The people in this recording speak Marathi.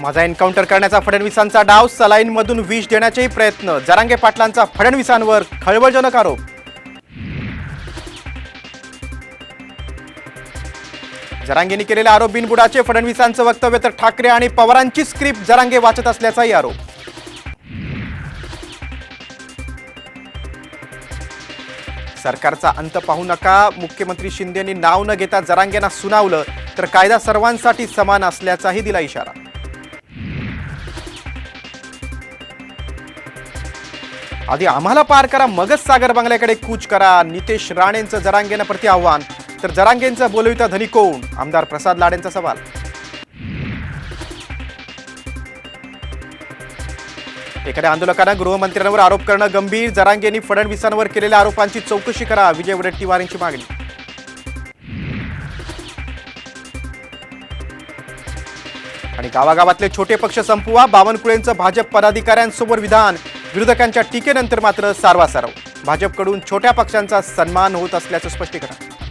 माझा एन्काउंटर करण्याचा फडणवीसांचा डाव सलाईनमधून विष देण्याचेही प्रयत्न. जरांगे पाटलांचा फडणवीसांवर खळबळजनक आरोप. जरांगेंनी केलेले आरोप बिनबुडाचे फडणवीसांचं वक्तव्य तर ठाकरे आणि पवारांची स्क्रिप्ट जरांगे वाचत असल्याचाही आरोप. सरकारचा अंत पाहू नका. मुख्यमंत्री शिंदेनी नाव न घेता जरांगेंना सुनावलं तर कायदा सर्वांसाठी समान असल्याचाही दिला इशारा. आधी आम्हाला पार करा मगच सागर बंगल्याकडे कूच करा. नितेश राणेंचं जरांगेनं प्रति आव्हान. तर जरांगेंचं बोलविता धनी कोण? आमदार प्रसाद लाडेंचा सवाल. एखाद्या आंदोलकानं गृहमंत्र्यांवर आरोप करणं गंभीर. जरांगेंनी फडणवीसांवर केलेल्या आरोपांची चौकशी करा. विजय वडेट्टीवार यांची मागणी. आणि गावागावातले छोटे पक्ष संपवा. बावनकुळेंचं भाजप पदाधिकाऱ्यांसमोर विधान. विरोधकांच्या टीकेनंतर मात्र सारवासारव. भाजपकडून छोट्या पक्षांचा सन्मान होत असल्याचं स्पष्टीकरण.